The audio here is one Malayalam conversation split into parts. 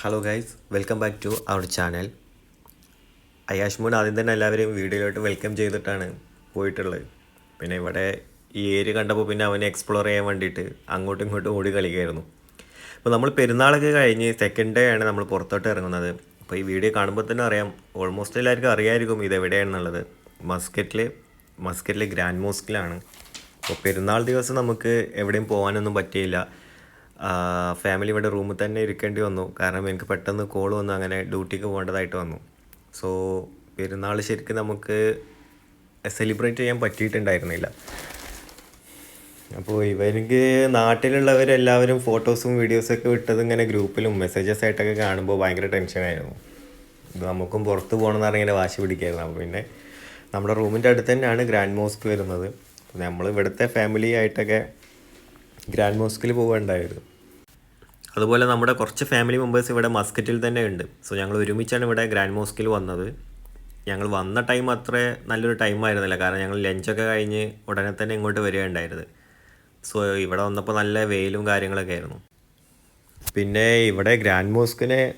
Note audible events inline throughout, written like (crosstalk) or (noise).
Hello guys welcome back to our channel Ayash മോൻ ആദ്യം തന്നെ എല്ലാവരെയും വീഡിയോയിലോട്ട് വെൽക്കം ചെയ്തിട്ടാണ് പോയിട്ടുള്ളത്. പിന്നെ ഇവിടെ ഈ ഏരിയ കണ്ടപ്പോൾ പിന്നെ അവനെ എക്സ്പ്ലോർ ചെയ്യാൻ വേണ്ടിയിട്ട് അങ്ങോട്ടും ഇങ്ങോട്ടും ഓടി കളിക്കായിരുന്നു. അപ്പോൾ നമ്മൾ പെരുന്നാളൊക്കെ കഴിഞ്ഞ് സെക്കൻഡ് ഡേ ആണ് നമ്മൾ പുറത്തോട്ട് ഇറങ്ങുന്നത്. അപ്പോൾ ഈ വീഡിയോ കാണുമ്പോൾ തന്നെ അറിയാം ഓൾമോസ്റ്റ് എല്ലാവർക്കും അറിയായിരിക്കും ഇത് എവിടെയാണെന്നുള്ളത്. മസ്കറ്റിൽ മസ്കറ്റിലെ ഗ്രാൻഡ് മോസ്കിലാണ് അപ്പോൾ പെരുന്നാൾ ദിവസം നമുക്ക് എവിടെയും പോകാനൊന്നും പറ്റിയില്ല. ഫാമിലി ഇവിടെ റൂമിൽ തന്നെ ഇരിക്കേണ്ടി വന്നു. കാരണം എനിക്ക് പെട്ടെന്ന് കോൾ വന്നു. അങ്ങനെ ഡ്യൂട്ടിക്ക് പോകേണ്ടതായിട്ട് വന്നു. സോ പെരുന്നാൾ ശരിക്കും നമുക്ക് സെലിബ്രേറ്റ് ചെയ്യാൻ പറ്റിയിട്ടുണ്ടായിരുന്നില്ല. അപ്പോൾ ഇവർക്ക് നാട്ടിലുള്ളവരെല്ലാവരും ഫോട്ടോസും വീഡിയോസൊക്കെ വിട്ടത് ഇങ്ങനെ ഗ്രൂപ്പിലും മെസ്സേജസ് ആയിട്ടൊക്കെ കാണുമ്പോൾ ഭയങ്കര ടെൻഷനായിരുന്നു നമുക്കും പുറത്ത് പോകണമെന്ന് പറഞ്ഞ് ഇങ്ങനെ വാശി പിടിക്കായിരുന്നു. അപ്പോൾ പിന്നെ നമ്മുടെ റൂമിന്റെ അടുത്ത് തന്നെയാണ് ഗ്രാൻഡ് മോസ്ക് വരുന്നത്. നമ്മൾ ഇവിടുത്തെ ഫാമിലി ആയിട്ടൊക്കെ ഗ്രാൻഡ് മോസ്കിൽ പോകേണ്ടായിരുന്നു അതുപോലെ നമ്മുടെ കുറച്ച് ഫാമിലി മെമ്പേഴ്സ് ഇവിടെ മസ്കറ്റിൽ തന്നെ ഉണ്ട്. സോ ഞങ്ങൾ ഒരുമിച്ചാണ് ഇവിടെ ഗ്രാൻഡ് മോസ്കിൽ വന്നത്. ഞങ്ങൾ വന്ന ടൈം അത്ര നല്ലൊരു ടൈം ആയിരുന്നില്ല. കാരണം ഞങ്ങൾ ലഞ്ചൊക്കെ കഴിഞ്ഞ് ഉടനെ തന്നെ ഇങ്ങോട്ട് വരികയുണ്ടായിരുന്നത്. സോ ഇവിടെ വന്നപ്പോൾ നല്ല വെയിലും കാര്യങ്ങളൊക്കെ ആയിരുന്നു. പിന്നെ ഇവിടെ ഗ്രാൻഡ് മോസ്കിനെ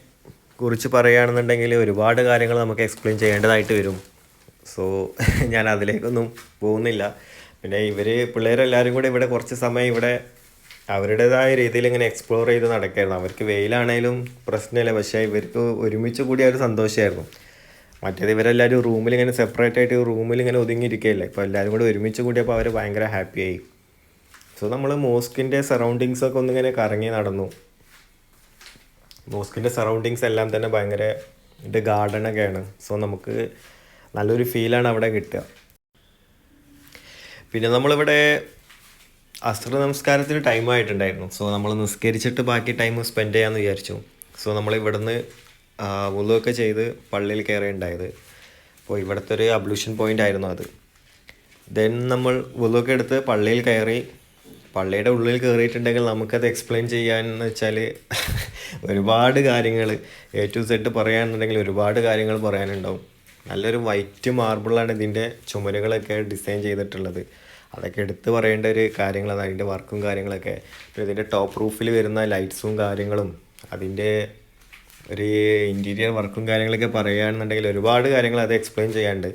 കുറിച്ച് പറയുകയാണെന്നുണ്ടെങ്കിൽ ഒരുപാട് കാര്യങ്ങൾ നമുക്ക് എക്സ്പ്ലെയിൻ ചെയ്യേണ്ടതായിട്ട് വരും. സോ (laughs) ഞാൻ അതിലേക്കൊന്നും പോകുന്നില്ല. പിന്നെ ഇവർ പിള്ളേരെല്ലാവരും കൂടെ ഇവിടെ കുറച്ച് സമയം ഇവിടെ അവരുടേതായ രീതിയിൽ ഇങ്ങനെ എക്സ്പ്ലോർ ചെയ്ത് നടക്കായിരുന്നു അവർക്ക് വെയിലാണേലും പ്രശ്നമില്ല. പക്ഷേ ഇവർക്ക് ഒരുമിച്ച് കൂടിയ ഒരു സന്തോഷമായിരുന്നു. മറ്റേത് ഇവരെല്ലാവരും റൂമിൽ ഇങ്ങനെ സെപ്പറേറ്റ് ആയിട്ട് റൂമിൽ ഇങ്ങനെ ഒതുങ്ങിയിരിക്കുകയല്ലേ? ഇപ്പോൾ എല്ലാവരും കൂടി ഒരുമിച്ച് കൂടിയപ്പോൾ അവർ ഭയങ്കര ഹാപ്പിയായി സോ നമ്മൾ മോസ്കിന്റെ സറൗണ്ടിങ്സ് ഒക്കെ ഒന്നിങ്ങനെ കറങ്ങി നടന്നു. മോസ്കിന്റെ സറൗണ്ടിങ്സ് എല്ലാം തന്നെ ഭയങ്കര ഇത് ഗാർഡനൊക്കെയാണ് സോ നമുക്ക് നല്ലൊരു ഫീലാണ് അവിടെ കിട്ടുക. പിന്നെ നമ്മളിവിടെ അസ്ത്ര നമസ്കാരത്തിന് ടൈം ആയിട്ടുണ്ടായിരുന്നു. സോ നമ്മൾ നിസ്കരിച്ചിട്ട് ബാക്കി ടൈം സ്പെൻഡ് ചെയ്യാമെന്ന് വിചാരിച്ചു. സോ നമ്മൾ ഇവിടുന്ന് ഉള്ളൊക്കെ ചെയ്ത് പള്ളിയിൽ കയറിയുണ്ടായത് അപ്പോൾ ഇവിടുത്തെ ഒരു അബ്ലൂഷൻ പോയിന്റ് ആയിരുന്നു അത്. ദെൻ നമ്മൾ ഉള്ളൊക്കെ എടുത്ത് പള്ളിയിൽ കയറി പള്ളിയുടെ ഉള്ളിൽ കയറിയിട്ടുണ്ടെങ്കിൽ നമുക്കത് എക്സ്പ്ലെയിൻ ചെയ്യാമെന്ന് വെച്ചാൽ (laughs) ഒരുപാട് കാര്യങ്ങൾ എ ടു സെഡ് പറയാനുണ്ടെങ്കിൽ ഒരുപാട് കാര്യങ്ങൾ പറയാനുണ്ടാവും. നല്ലൊരു വൈറ്റ് മാർബിളാണ് ഇതിന്റെ ചുമരുകളൊക്കെ ഡിസൈൻ ചെയ്തിട്ടുള്ളത്. അതൊക്കെ എടുത്ത് പറയേണ്ട ഒരു കാര്യങ്ങളാണ്. അതിന്റെ വർക്കും കാര്യങ്ങളൊക്കെ. പിന്നെ ഇതിന്റെ ടോപ്പ് റൂഫിൽ വരുന്ന ലൈറ്റ്സും കാര്യങ്ങളും അതിന്റെ ഒരു ഇന്റീരിയർ വർക്കും കാര്യങ്ങളൊക്കെ പറയുകയാണെന്നുണ്ടെങ്കിൽ ഒരുപാട് കാര്യങ്ങൾ അത് എക്സ്പ്ലെയിൻ ചെയ്യാനുണ്ട്.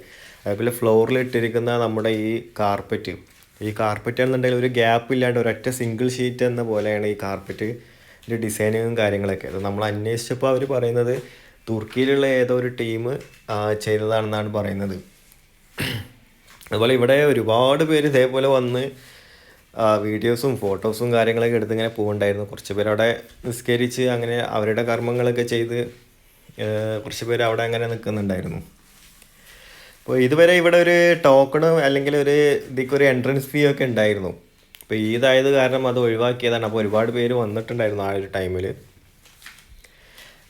അതേപോലെ ഫ്ലോറിൽ ഇട്ടിരിക്കുന്ന നമ്മുടെ ഈ കാർപ്പറ്റ് ഈ കാർപ്പറ്റ് എന്നുണ്ടെങ്കിൽ ഒരു ഗ്യാപ്പ് ഇല്ലാണ്ട് ഒരൊറ്റ സിംഗിൾ ഷീറ്റ് എന്ന പോലെയാണ് ഈ കാർപ്പറ്റ് ഡിസൈനിങ്ങും കാര്യങ്ങളൊക്കെ. അത് നമ്മൾ അന്വേഷിച്ചപ്പോൾ അവർ പറയുന്നത് തുർക്കിയിലുള്ള ഏതോ ഒരു ടീം ചെയ്തതാണെന്നാണ് പറയുന്നത്. അതുപോലെ ഇവിടെ ഒരുപാട് പേര് ഇതേപോലെ വന്ന് വീഡിയോസും ഫോട്ടോസും കാര്യങ്ങളൊക്കെ എടുത്ത് ഇങ്ങനെ പോകുന്നുണ്ടായിരുന്നു കുറച്ച് പേര് അവിടെ നിസ്കരിച്ച് അങ്ങനെ അവരുടെ കർമ്മങ്ങളൊക്കെ ചെയ്ത് കുറച്ച് പേര് അവിടെ അങ്ങനെ നിൽക്കുന്നുണ്ടായിരുന്നു. അപ്പോൾ ഇതുവരെ ഇവിടെ ഒരു ടോക്കണ് അല്ലെങ്കിൽ ഒരു ഇതിക്ക് ഒരു എൻട്രൻസ് ഫീ ഒക്കെ ഉണ്ടായിരുന്നു. അപ്പോൾ ഈതായത് കാരണം അത് ഒഴിവാക്കിയതാണ്. അപ്പോൾ ഒരുപാട് പേര് വന്നിട്ടുണ്ടായിരുന്നു ആ ഒരു ടൈമിൽ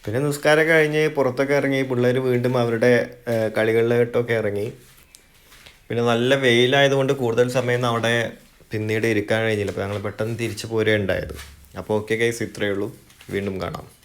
പിന്നെ നിസ്കാരം കഴിഞ്ഞ് പുറത്തൊക്കെ ഇറങ്ങി പിള്ളേർ വീണ്ടും അവരുടെ കളികളിലോട്ടൊക്കെ ഇറങ്ങി. പിന്നെ നല്ല വെയിലായതുകൊണ്ട് കൂടുതൽ സമയം അവിടെ പിന്നീട് ഇരിക്കാൻ കഴിഞ്ഞില്ല. അപ്പോൾ ഞങ്ങൾ പെട്ടെന്ന് തിരിച്ചു പോരുകയുണ്ടായത്. അപ്പോൾ ഓക്കെ കേസ് ഇത്രയേ ഉള്ളൂ. വീണ്ടും കാണാം.